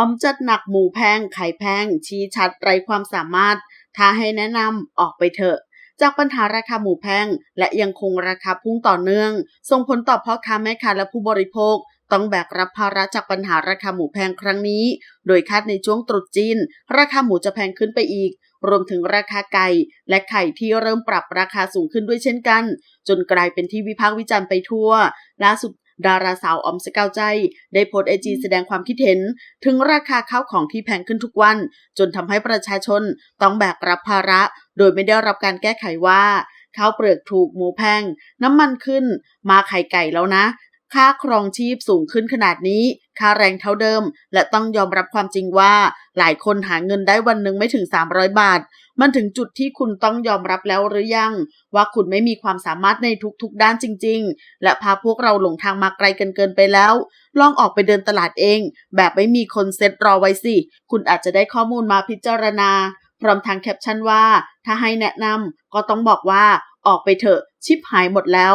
อมจัดหนักหมูแพงไข่แพง ชี้ชัดไรความสามารถ ถ้าให้แนะนำออกไปเถอะ จากปัญหาราคาหมูแพง และยังคงราคาพุ่งต่อเนื่อง ส่งผลต่อพ่อค้าแม่ค้าและผู้บริโภค ต้องแบกรับภาระจากปัญหาราคาหมูแพงครั้งนี้ โดยคาดในช่วงตรุษจีน ราคาหมูจะแพงขึ้นไปอีก รวมถึงราคาไก่ และไข่ที่เริ่มปรับราคาสูงขึ้นด้วยเช่นกัน จนกลายเป็นที่วิพากษ์วิจารณ์ไปทั่วล่าสุด ดาราสาวออมสกาวใจ ได้โพสไอจีแสดงความคิดเห็น ถึงราคาข้าวของที่แพงขึ้นทุกวัน จนทำให้ประชาชนต้องแบกรับภาระ โดยไม่ได้รับการแก้ไขว่าข้าวเปลือกถูกหมูแพง น้ำมันขึ้น มาไข่ไก่แล้วนะ ค่าครองชีพสูงขึ้นขนาดนี้ ค่าแรงเท่าเดิม และต้องยอมรับความจริงว่า หลายคนหาเงินได้วันหนึ่งไม่ถึง 300 บาท มันถึงจุดที่คุณต้องยอมรับแล้วหรือยัง ว่าคุณไม่มีความสามารถในทุกๆ ด้านจริง ๆ และพาพวกเราหลงทางมาไกลเกินเกินไปแล้ว ลองออกไปเดินตลาดเอง แบบไม่มีคนเซ็ตรอไว้สิ คุณอาจจะได้ข้อมูลมาพิจารณา พร้อมทางแคปชั่นว่า ถ้าให้แนะนำก็ต้องบอกว่า ออกไปเถอะชิปหายหมดแล้ว